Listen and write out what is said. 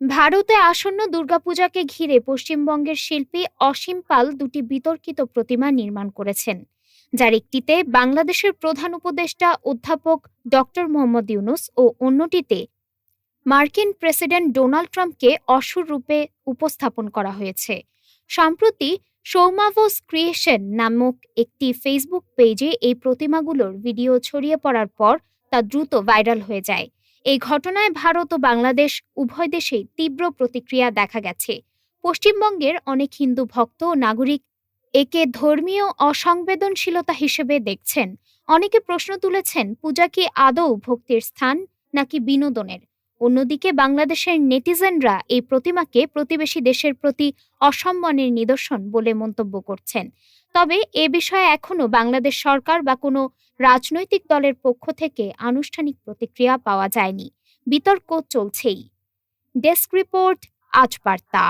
ভারতে আসন্ন দুর্গাপূজাকে ঘিরে পশ্চিমবঙ্গের শিল্পী অসীম পাল দুটি বিতর্কিত প্রতিমা নির্মাণ করেছেন। যার একটিতে বাংলাদেশের প্রধান উপদেষ্টা অধ্যাপক ডক্টর মোহাম্মদ ইউনুস ও অন্যটিতে মার্কিন প্রেসিডেন্ট ডোনাল্ড ট্রাম্পকে অসুর রূপে উপস্থাপন করা হয়েছে। সম্প্রতি সৌমাভোস ক্রিয়েশন নামক একটি ফেসবুক পেজে এই প্রতিমাগুলোর ভিডিও ছড়িয়ে পড়ার পর তা দ্রুত ভাইরাল হয়ে যায়। এই ঘটনায় ভারত ও বাংলাদেশ উভয় দেশেই তীব্র প্রতিক্রিয়া দেখা গেছে। পশ্চিমবঙ্গের অনেক হিন্দু ভক্ত ও নাগরিক একে ধর্মীয় অসংবেদনশীলতা হিসেবে দেখছেন। অনেকে প্রশ্ন তুলেছেন, পূজা কি আদৌ ভক্তির স্থান নাকি বিনোদনের? অন্যদিকে বাংলাদেশের নেটিজেনরা এই প্রতিমাকে প্রতিবেশী দেশের প্রতি অসম্মানের নিদর্শন বলে মন্তব্য করছেন। তবে এ বিষয়ে এখনও বাংলাদেশ সরকার বা কোনো রাজনৈতিক দলের পক্ষ থেকে আনুষ্ঠানিক প্রতিক্রিয়া পাওয়া যায়নি। বিতর্ক চলছেই। ডেস্ক রিপোর্ট আজ বার্তা